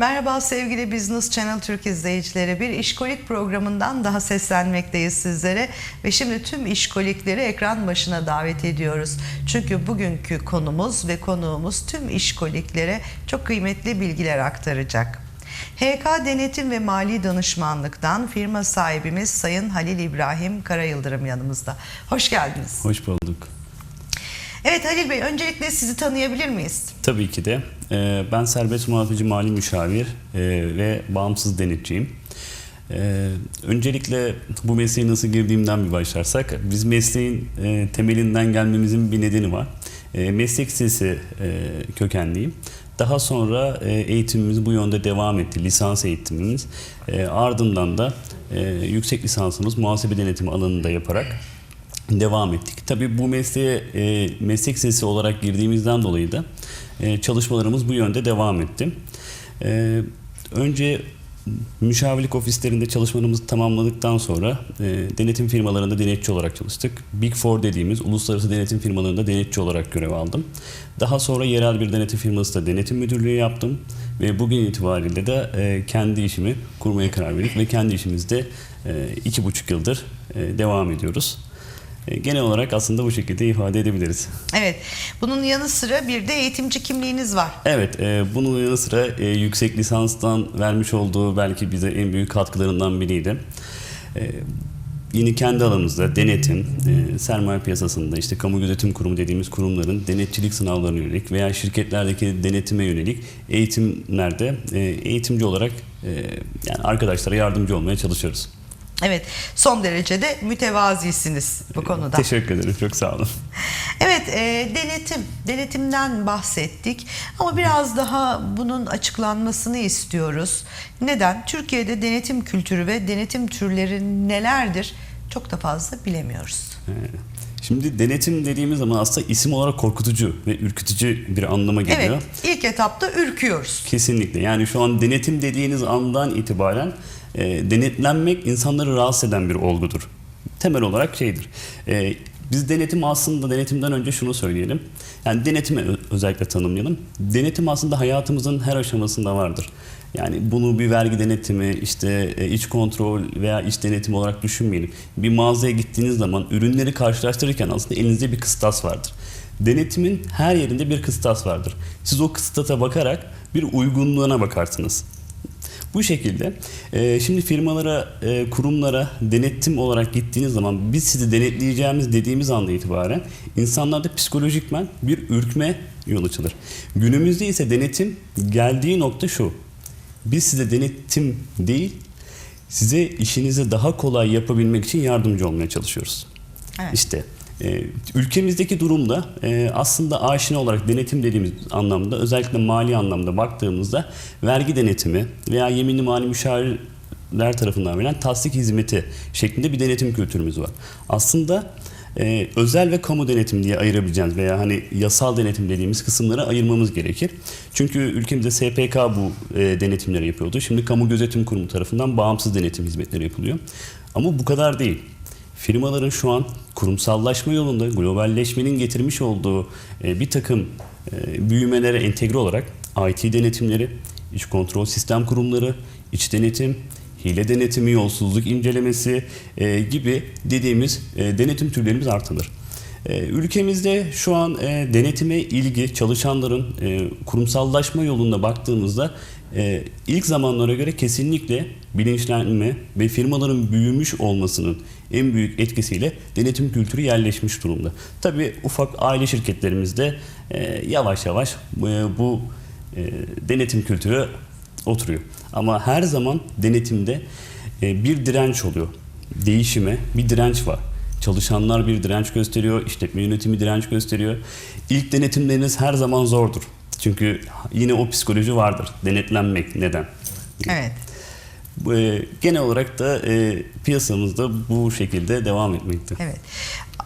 Merhaba sevgili Business Channel Türk izleyicileri. Bir işkolik programından daha seslenmekteyiz sizlere. Ve şimdi tüm işkolikleri ekran başına davet ediyoruz. Çünkü bugünkü konumuz ve konuğumuz tüm işkoliklere çok kıymetli bilgiler aktaracak. HK Denetim ve Mali Danışmanlık'tan firma sahibimiz Sayın Halil İbrahim Karayıldırım yanımızda. Hoş geldiniz. Hoş bulduk. Evet Halil Bey öncelikle sizi tanıyabilir miyiz? Tabii ki de. Ee, Ben serbest muhafızcı mali müşavir e, ve bağımsız denetçiyim. Ee, Öncelikle bu mesleğe nasıl girdiğimden bir başlarsak, biz mesleğin e, temelinden gelmemizin bir nedeni var. E, Meslek lisesi e, kökenliyim. Daha sonra eğitimimiz bu yönde devam etti, lisans eğitimimiz. Ardından da yüksek lisansımız muhasebe denetimi alanında yaparak devam ettik. Tabii bu mesleğe e, meslek lisesi olarak girdiğimizden dolayı da e, çalışmalarımız bu yönde devam etti. E, önce müşavirlik ofislerinde çalışmalarımızı tamamladıktan sonra e, denetim firmalarında denetçi olarak çalıştık. Big Four dediğimiz uluslararası denetim firmalarında denetçi olarak görev aldım. Daha sonra yerel bir denetim firmasında denetim müdürlüğü yaptım ve bugün itibariyle de e, kendi işimi kurmaya karar verdik ve kendi işimizde e, iki buçuk yıldır e, devam ediyoruz. E, Genel olarak aslında bu şekilde ifade edebiliriz. Evet. Bunun yanı sıra bir de eğitimci kimliğiniz var. Evet, e, bunun yanı sıra e, yüksek lisanstan vermiş olduğu belki bize en büyük katkılarından biriydi. E, yine kendi alanımızda denetim, e, sermaye piyasasında işte kamu gözetim kurumu dediğimiz kurumların denetçilik sınavlarına yönelik veya şirketlerdeki denetime yönelik eğitimlerde e, eğitimci olarak e, yani arkadaşlara yardımcı olmaya çalışıyoruz. Evet. Son derece de mütevazisiniz bu konuda. Teşekkür ederim, çok sağ olun. Evet, e, denetim. Denetimden bahsettik ama biraz daha bunun açıklanmasını istiyoruz. Neden? Türkiye'de denetim kültürü ve denetim türleri nelerdir? Çok da fazla bilemiyoruz. Şimdi denetim dediğimiz zaman aslında isim olarak korkutucu ve ürkütücü bir anlama geliyor. Evet, ilk etapta ürküyoruz. Kesinlikle. Yani şu an denetim dediğiniz andan itibaren e, denetlenmek insanları rahatsız eden bir olgudur. Temel olarak şeydir. E, biz denetim aslında denetimden önce şunu söyleyelim. Yani denetimi özellikle tanımlayalım. Denetim aslında hayatımızın her aşamasında vardır. Yani bunu bir vergi denetimi, işte e, iç kontrol veya iç denetim olarak düşünmeyelim. Bir mağazaya gittiğiniz zaman ürünleri karşılaştırırken aslında elinizde bir kıstas vardır. Denetimin her yerinde bir kıstas vardır. Siz o kıstata bakarak bir uygunluğuna bakarsınız. Bu şekilde e, şimdi firmalara, e, kurumlara denetim olarak gittiğiniz zaman biz sizi denetleyeceğimiz dediğimiz anda itibaren insanlarda psikolojikmen bir ürkme yol açılır. Günümüzde ise denetim geldiği nokta şu. Biz size denetim değil, size işinizi daha kolay yapabilmek için yardımcı olmaya çalışıyoruz. Evet. İşte e, ülkemizdeki durumda e, aslında aşina olarak denetim dediğimiz anlamda özellikle mali anlamda baktığımızda vergi denetimi veya yeminli mali müşavirler tarafından verilen tasdik hizmeti şeklinde bir denetim kültürümüz var. Aslında e, özel ve kamu denetim diye ayırabileceğimiz veya hani yasal denetim dediğimiz kısımları ayırmamız gerekir. Çünkü ülkemizde SPK bu e, denetimleri yapıyordu. Şimdi Kamu Gözetim Kurumu tarafından bağımsız denetim hizmetleri yapılıyor. Ama bu kadar değil. Firmaların şu an kurumsallaşma yolunda globalleşmenin getirmiş olduğu e, bir takım e, büyümelere entegre olarak IT denetimleri, iç kontrol sistem kurumları, iç denetim, hile denetimi, yolsuzluk incelemesi e, gibi dediğimiz denetim türlerimiz artılır. E, Ülkemizde şu an e, denetime ilgi çalışanların e, kurumsallaşma yolunda baktığımızda e, ilk zamanlara göre kesinlikle bilinçlenme ve firmaların büyümüş olmasının en büyük etkisiyle denetim kültürü yerleşmiş durumda. Tabii ufak aile şirketlerimizde yavaş yavaş bu denetim kültürü oturuyor. Ama her zaman denetimde bir direnç oluyor. Değişime bir direnç var. Çalışanlar bir direnç gösteriyor, işletme yönetimi direnç gösteriyor. İlk denetimleriniz her zaman zordur. Çünkü yine o psikoloji vardır. Denetlenmek neden? Evet. E, genel olarak da e, piyasamızda bu şekilde devam etmekte. Evet.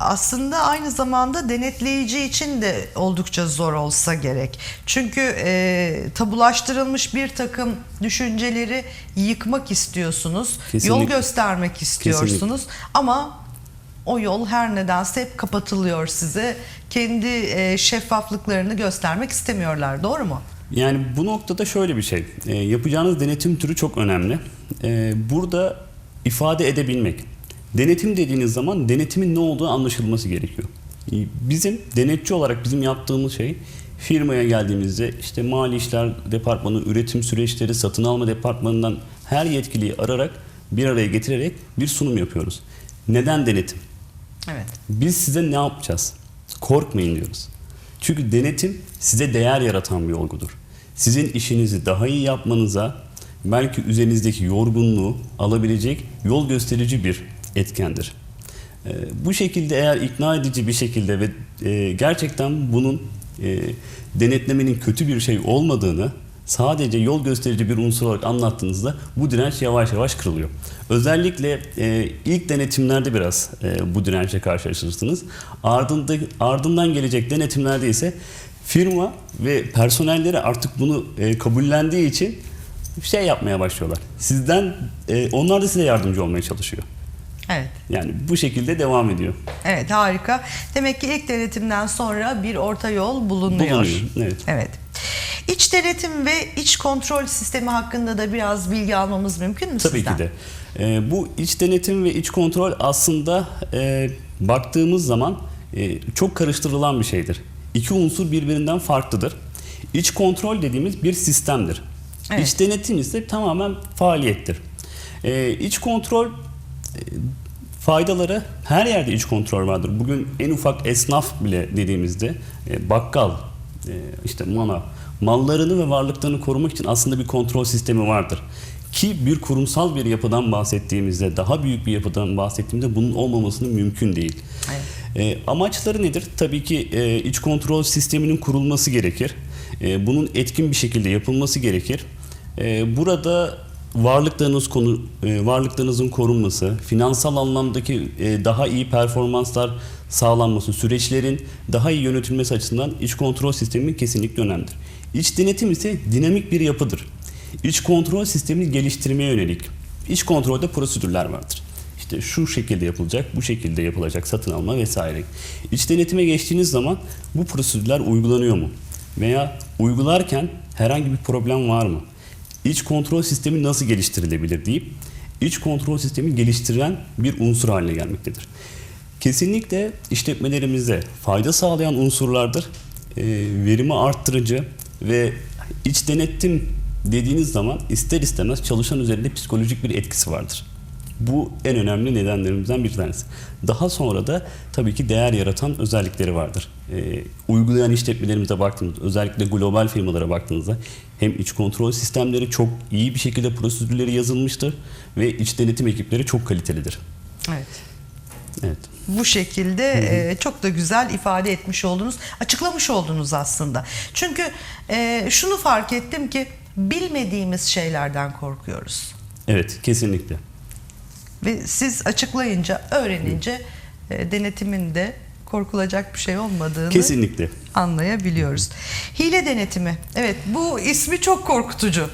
Aslında aynı zamanda denetleyici için de oldukça zor olsa gerek. Çünkü e, tabulaştırılmış bir takım düşünceleri yıkmak istiyorsunuz. Kesinlikle. Yol göstermek istiyorsunuz. Ama o yol her nedense hep kapatılıyor size. Kendi e, şeffaflıklarını göstermek istemiyorlar. Doğru mu? Yani bu noktada şöyle bir şey. E, yapacağınız denetim türü çok önemli. E, burada ifade edebilmek. Denetim dediğiniz zaman denetimin ne olduğu anlaşılması gerekiyor. E, Bizim denetçi olarak bizim yaptığımız şey firmaya geldiğimizde işte mali işler departmanı, üretim süreçleri, satın alma departmanından her yetkiliyi ararak bir araya getirerek bir sunum yapıyoruz. Neden denetim? Evet. Biz size ne yapacağız? Korkmayın diyoruz. Çünkü denetim size değer yaratan bir olgudur. Sizin işinizi daha iyi yapmanıza belki üzerinizdeki yorgunluğu alabilecek yol gösterici bir etkendir. Ee, bu şekilde eğer ikna edici bir şekilde ve e, gerçekten bunun e, denetlemenin kötü bir şey olmadığını sadece yol gösterici bir unsur olarak anlattığınızda bu direnç yavaş yavaş kırılıyor. Özellikle e, ilk denetimlerde biraz e, bu dirençle karşılaşırsınız. Ardında, ardından gelecek denetimlerde ise firma ve personelleri artık bunu e, kabullendiği için şey yapmaya başlıyorlar. Sizden e, onlar da size yardımcı olmaya çalışıyor. Evet. Yani bu şekilde devam ediyor. Evet harika. Demek ki ilk denetimden sonra bir orta yol bulunuyor. Bulunuyor, evet. Evet. İç denetim ve iç kontrol sistemi hakkında da biraz bilgi almamız mümkün mü Tabii sizden? ki de. Ee, bu iç denetim ve iç kontrol aslında e, baktığımız zaman e, çok karıştırılan bir şeydir. İki unsur birbirinden farklıdır. İç kontrol dediğimiz bir sistemdir. Evet. İç denetim ise tamamen faaliyettir. E, iç kontrol e, faydaları her yerde iç kontrol vardır. Bugün en ufak esnaf bile dediğimizde e, bakkal, e, işte manav mallarını ve varlıklarını korumak için aslında bir kontrol sistemi vardır. Ki bir kurumsal bir yapıdan bahsettiğimizde, daha büyük bir yapıdan bahsettiğimizde bunun olmamasının mümkün değil. Evet. E, amaçları nedir? Tabii ki e, iç kontrol sisteminin kurulması gerekir. E, bunun etkin bir şekilde yapılması gerekir. E, burada varlıklarınız konu e, varlıklarınızın korunması, finansal anlamdaki e, daha iyi performanslar sağlanması, süreçlerin daha iyi yönetilmesi açısından iç kontrol sistemi kesinlikle önemlidir. İç denetim ise dinamik bir yapıdır. İç kontrol sistemini geliştirmeye yönelik iç kontrolde prosedürler vardır. İşte şu şekilde yapılacak, bu şekilde yapılacak satın alma vesaire. İç denetime geçtiğiniz zaman bu prosedürler uygulanıyor mu? Veya uygularken herhangi bir problem var mı? İç kontrol sistemi nasıl geliştirilebilir deyip iç kontrol sistemi geliştiren bir unsur haline gelmektedir. Kesinlikle işletmelerimize fayda sağlayan unsurlardır. Ee, verimi arttırıcı ve iç denetim dediğiniz zaman ister istemez çalışan üzerinde psikolojik bir etkisi vardır. Bu en önemli nedenlerimizden bir tanesi. Daha sonra da tabii ki değer yaratan özellikleri vardır. Ee, uygulayan işletmelerimize baktığımızda, özellikle global firmalara baktığınızda hem iç kontrol sistemleri çok iyi bir şekilde prosedürleri yazılmıştır ve iç denetim ekipleri çok kalitelidir. Evet. Evet. Bu şekilde e, çok da güzel ifade etmiş oldunuz, açıklamış oldunuz aslında. Çünkü e, şunu fark ettim ki bilmediğimiz şeylerden korkuyoruz. Evet, kesinlikle. Ve siz açıklayınca, öğrenince e, denetimin de korkulacak bir şey olmadığını Kesinlikle. anlayabiliyoruz. Hile denetimi. Evet bu ismi çok korkutucu.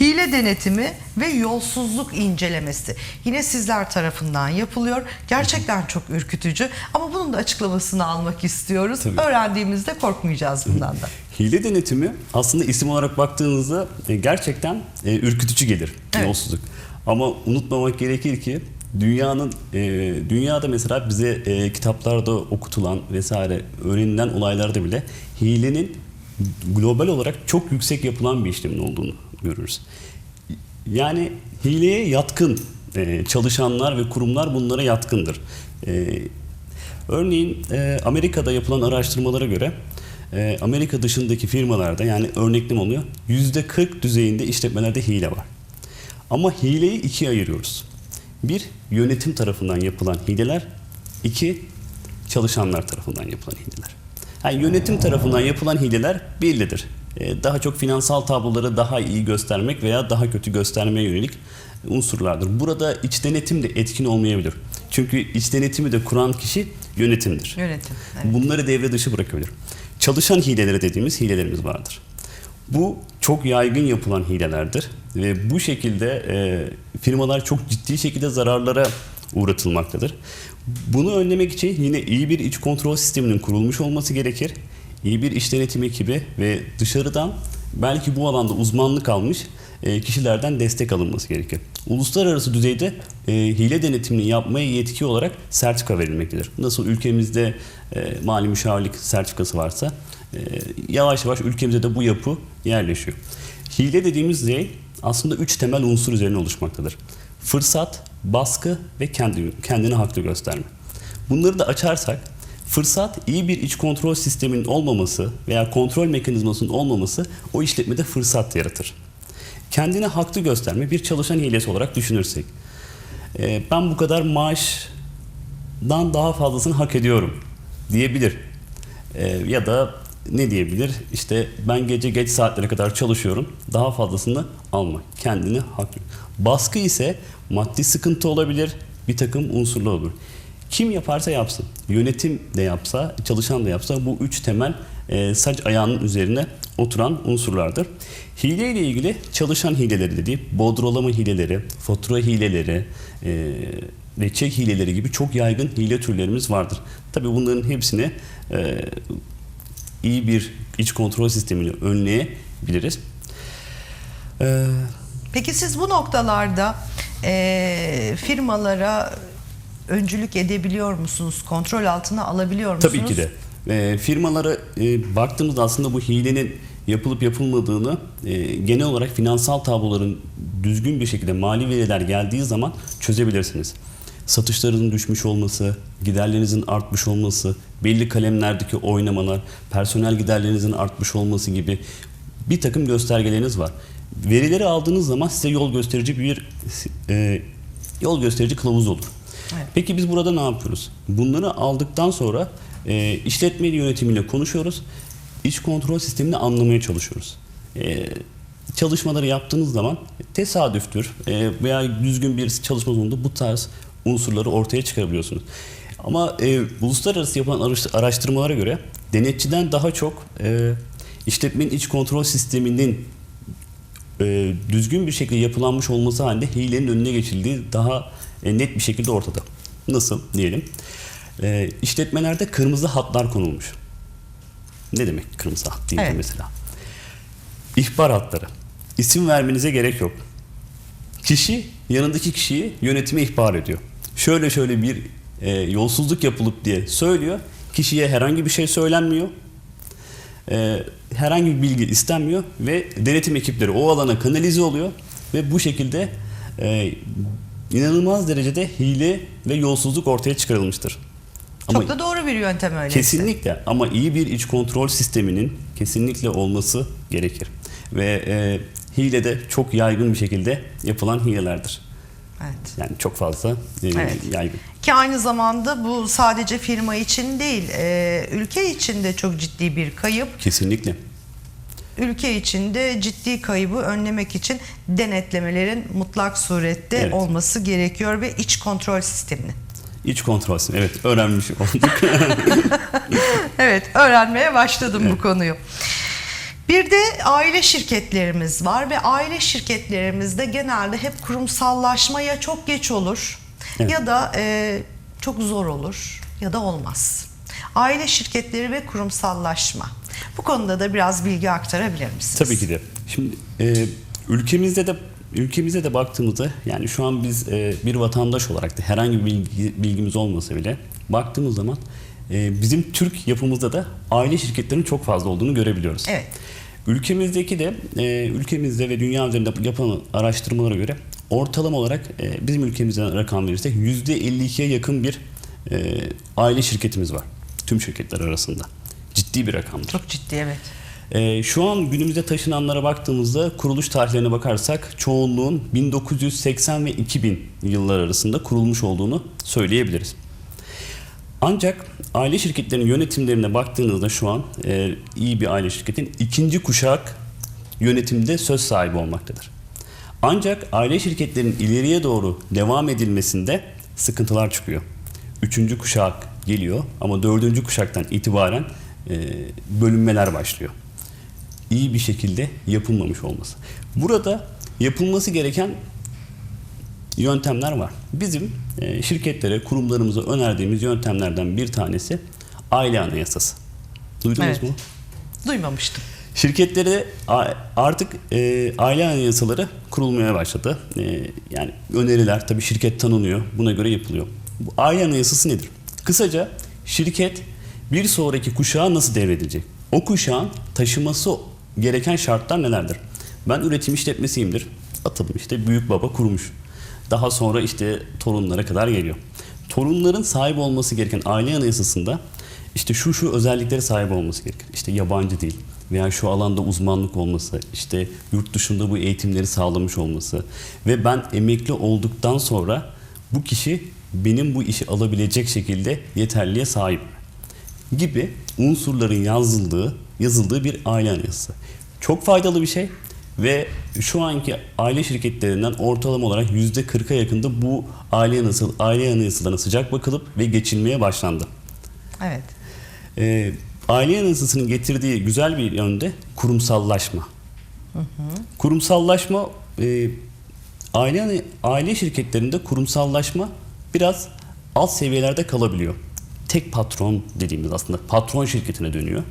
Hile denetimi ve yolsuzluk incelemesi. Yine sizler tarafından yapılıyor. Gerçekten çok ürkütücü ama bunun da açıklamasını almak istiyoruz. Tabii. Öğrendiğimizde korkmayacağız bundan da. Hile denetimi aslında isim olarak baktığınızda e, gerçekten e, ürkütücü gelir Evet. yolsuzluk. Ama unutmamak gerekir ki dünyanın e, dünyada mesela bize e, kitaplarda okutulan vesaire öğrenilen olaylarda bile hilenin global olarak çok yüksek yapılan bir işlemin olduğunu görürüz. Yani hileye yatkın e, çalışanlar ve kurumlar bunlara yatkındır. E, örneğin e, Amerika'da yapılan araştırmalara göre e, Amerika dışındaki firmalarda yani örneklem oluyor %40 düzeyinde işletmelerde hile var. Ama hileyi ikiye ayırıyoruz. Bir, yönetim tarafından yapılan hileler. iki çalışanlar tarafından yapılan hileler. Yani yönetim tarafından yapılan hileler bellidir. Ee, Daha çok finansal tabloları daha iyi göstermek veya daha kötü göstermeye yönelik unsurlardır. Burada iç denetim de etkin olmayabilir. Çünkü iç denetimi de kuran kişi yönetimdir. Yönetim. Evet. Bunları devre dışı bırakabilir. Çalışan hileleri dediğimiz hilelerimiz vardır. Bu çok yaygın yapılan hilelerdir ve bu şekilde e, firmalar çok ciddi şekilde zararlara uğratılmaktadır. Bunu önlemek için yine iyi bir iç kontrol sisteminin kurulmuş olması gerekir. İyi bir iş denetim ekibi ve dışarıdan belki bu alanda uzmanlık almış e, kişilerden destek alınması gerekir. Uluslararası düzeyde e, hile denetimini yapmaya yetki olarak sertifika verilmektedir. Nasıl ülkemizde e, mali müşavirlik sertifikası varsa yavaş yavaş ülkemizde de bu yapı yerleşiyor. Hile dediğimiz şey aslında üç temel unsur üzerine oluşmaktadır. Fırsat, baskı ve kendi, kendini haklı gösterme. Bunları da açarsak fırsat iyi bir iç kontrol sisteminin olmaması veya kontrol mekanizmasının olmaması o işletmede fırsat yaratır. Kendini haklı gösterme bir çalışan hilesi olarak düşünürsek. e, ben bu kadar maaşdan daha fazlasını hak ediyorum diyebilir. E, ya da ne diyebilir? İşte ben gece geç saatlere kadar çalışıyorum. Daha fazlasını alma. Kendini haklı. Baskı ise maddi sıkıntı olabilir. Bir takım unsurlar olur. Kim yaparsa yapsın. Yönetim de yapsa, çalışan da yapsa bu üç temel e, saç ayağının üzerine oturan unsurlardır. Hile ile ilgili çalışan hileleri dediği bodrolama hileleri, fatura hileleri, e, ve çek hileleri gibi çok yaygın hile türlerimiz vardır. Tabii bunların hepsini e, iyi bir iç kontrol sistemiyle önleyebiliriz. E, Peki siz bu noktalarda e, firmalara öncülük edebiliyor musunuz? Kontrol altına alabiliyor musunuz? Tabii ki de. E, firmalara e, baktığımızda aslında bu hilenin yapılıp yapılmadığını e, genel olarak finansal tabloların düzgün bir şekilde mali veriler geldiği zaman çözebilirsiniz. Satışlarınızın düşmüş olması, giderlerinizin artmış olması, belli kalemlerdeki oynamalar, personel giderlerinizin artmış olması gibi bir takım göstergeleriniz var. Verileri aldığınız zaman size yol gösterici bir e, yol gösterici kılavuz olur. Peki biz burada ne yapıyoruz? Bunları aldıktan sonra e, işletme yönetimiyle konuşuyoruz. İç kontrol sistemini anlamaya çalışıyoruz. E, çalışmaları yaptığınız zaman tesadüftür e, veya düzgün bir çalışma sonunda bu tarz unsurları ortaya çıkarabiliyorsunuz. Ama e, uluslararası yapılan araş- araştırmalara göre denetçiden daha çok e, işletmenin iç kontrol sisteminin e, düzgün bir şekilde yapılanmış olması halinde hilenin önüne geçildiği daha e, net bir şekilde ortada. Nasıl diyelim? E, işletmelerde kırmızı hatlar konulmuş. Ne demek kırmızı hat deyince Evet. mesela? İhbar hatları. İsim vermenize gerek yok. Kişi yanındaki kişiyi yönetime ihbar ediyor. Şöyle şöyle bir e, yolsuzluk yapılıp diye söylüyor. Kişiye herhangi bir şey söylenmiyor. E, herhangi bir bilgi istenmiyor ve denetim ekipleri o alana kanalize oluyor ve bu şekilde e, inanılmaz derecede hile ve yolsuzluk ortaya çıkarılmıştır. Çok da doğru bir yöntem öyleyse. Kesinlikle ama iyi bir iç kontrol sisteminin kesinlikle olması gerekir. Ve e, hile de çok yaygın bir şekilde yapılan hilelerdir. Evet. Yani çok fazla e, Evet. yaygın. Ki aynı zamanda bu sadece firma için değil, e, ülke için de çok ciddi bir kayıp. Kesinlikle. Ülke içinde ciddi kaybı önlemek için denetlemelerin mutlak surette Evet. olması gerekiyor ve iç kontrol sisteminin. İç kontrol sistemi. Evet öğrenmiş olduk. Evet, öğrenmeye başladım bu konuyu. Bir de aile şirketlerimiz var ve aile şirketlerimizde genelde hep kurumsallaşma ya çok geç olur Evet. ya da e, çok zor olur ya da olmaz. Aile şirketleri ve kurumsallaşma. Bu konuda da biraz bilgi aktarabilir misiniz? Tabii ki de. Şimdi e, ülkemizde de ülkemizde de baktığımızda yani şu an biz e, bir vatandaş olarak da herhangi bir bilgi, bilgimiz olmasa bile baktığımız zaman e, bizim Türk yapımızda da aile şirketlerinin çok fazla olduğunu görebiliyoruz. Evet. Ülkemizdeki de e, ülkemizde ve dünya üzerinde yapılan araştırmalara göre ortalama olarak e, bizim ülkemizden rakam verirsek %52'ye yakın bir e, aile şirketimiz var. Tüm şirketler arasında. Ciddi bir rakamdır. Çok ciddi evet. Ee, şu an günümüzde taşınanlara baktığımızda kuruluş tarihlerine bakarsak çoğunluğun 1980 ve 2000 yıllar arasında kurulmuş olduğunu söyleyebiliriz. Ancak aile şirketlerinin yönetimlerine baktığınızda şu an e, iyi bir aile şirketin ikinci kuşak yönetimde söz sahibi olmaktadır. Ancak aile şirketlerinin ileriye doğru devam edilmesinde sıkıntılar çıkıyor. Üçüncü kuşak geliyor ama dördüncü kuşaktan itibaren e, bölünmeler başlıyor. İyi bir şekilde yapılmamış olması. Burada yapılması gereken yöntemler var. Bizim e, şirketlere, kurumlarımıza önerdiğimiz yöntemlerden bir tanesi aile anayasası. Duydunuz Evet. mu? Duymamıştım. Şirketlere artık e, aile anayasaları kurulmaya başladı. E, yani öneriler tabii şirket tanınıyor. Buna göre yapılıyor. Bu aile anayasası nedir? Kısaca şirket bir sonraki kuşağa nasıl devredecek? O kuşağın taşıması gereken şartlar nelerdir? Ben üretim işletmesiyimdir. Atalım işte büyük baba kurmuş. Daha sonra işte torunlara kadar geliyor. Torunların sahip olması gereken aile anayasasında işte şu şu özelliklere sahip olması gerekir. İşte yabancı dil veya şu alanda uzmanlık olması, işte yurt dışında bu eğitimleri sağlamış olması ve ben emekli olduktan sonra bu kişi benim bu işi alabilecek şekilde yeterliğe sahip gibi unsurların yazıldığı yazıldığı bir aile anayasası. Çok faydalı bir şey ve şu anki aile şirketlerinden ortalama olarak %40'a yakında bu aile anayasası, aile anayasalarına sıcak bakılıp ve geçilmeye başlandı. Evet. Ee, aile anayasasının getirdiği güzel bir yönde kurumsallaşma. Kurumsallaşma e, aile aile şirketlerinde kurumsallaşma biraz alt seviyelerde kalabiliyor. Tek patron dediğimiz aslında patron şirketine dönüyor.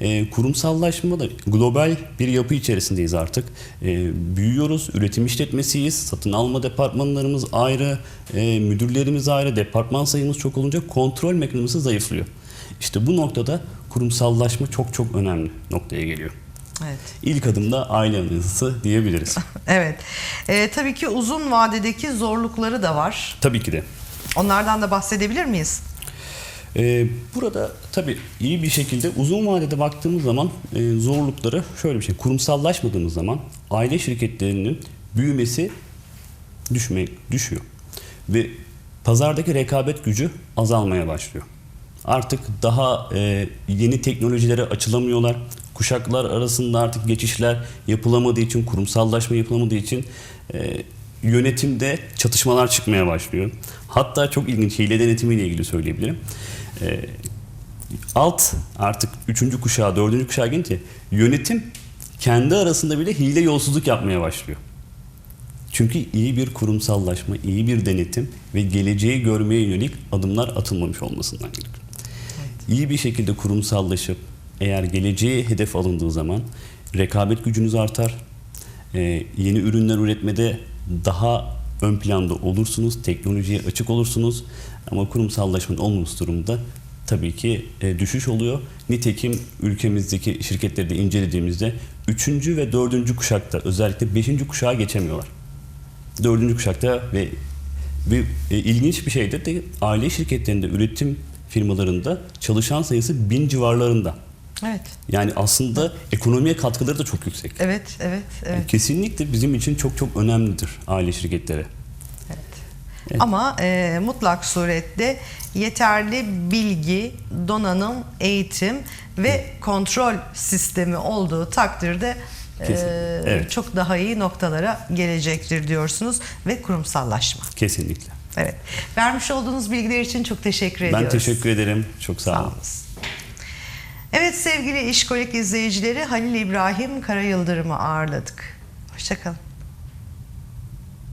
E, kurumsallaşma da global bir yapı içerisindeyiz artık. E, büyüyoruz, üretim işletmesiyiz, satın alma departmanlarımız ayrı, e, müdürlerimiz ayrı, departman sayımız çok olunca kontrol mekanizması zayıflıyor. İşte bu noktada kurumsallaşma çok çok önemli noktaya geliyor. Evet. İlk adımda aile anayasası diyebiliriz. Evet. Ee, tabii ki uzun vadedeki zorlukları da var. Tabii ki de. Onlardan da bahsedebilir miyiz? Ee, burada tabii iyi bir şekilde uzun vadede baktığımız zaman e, zorlukları şöyle bir şey. Kurumsallaşmadığımız zaman aile şirketlerinin büyümesi düşmek düşüyor. Ve pazardaki rekabet gücü azalmaya başlıyor. Artık daha e, yeni teknolojilere açılamıyorlar. Kuşaklar arasında artık geçişler yapılamadığı için, kurumsallaşma yapılamadığı için e, yönetimde çatışmalar çıkmaya başlıyor. Hatta çok ilginç hile denetimiyle ilgili söyleyebilirim. E, alt artık üçüncü kuşağı, dördüncü kuşağa gelince yönetim kendi arasında bile hile yolsuzluk yapmaya başlıyor. Çünkü iyi bir kurumsallaşma, iyi bir denetim ve geleceği görmeye yönelik adımlar atılmamış olmasından gerekiyor. İyi bir şekilde kurumsallaşıp eğer geleceğe hedef alındığı zaman rekabet gücünüz artar. Ee, yeni ürünler üretmede daha ön planda olursunuz, teknolojiye açık olursunuz. Ama kurumsallaşmanın olmaması durumda tabii ki e, düşüş oluyor. Nitekim ülkemizdeki şirketleri de incelediğimizde 3. ve 4. kuşakta özellikle 5. kuşağa geçemiyorlar. Dördüncü kuşakta ve bir e, ilginç bir şeydir de aile şirketlerinde üretim firmalarında çalışan sayısı bin civarlarında. Evet. Yani aslında ekonomiye katkıları da çok yüksek. Evet, evet, evet. Kesinlikle bizim için çok çok önemlidir aile şirketleri. Ama e, mutlak surette yeterli bilgi, donanım, eğitim ve kontrol sistemi olduğu takdirde e. Evet. çok daha iyi noktalara gelecektir diyorsunuz ve kurumsallaşma. Kesinlikle. Evet. Vermiş olduğunuz bilgiler için çok teşekkür Ben ediyoruz. teşekkür ederim. Çok sağ Sağ olun. olun. Evet sevgili İşkolik izleyicileri Halil İbrahim Karayıldırım'ı ağırladık. Hoşçakalın.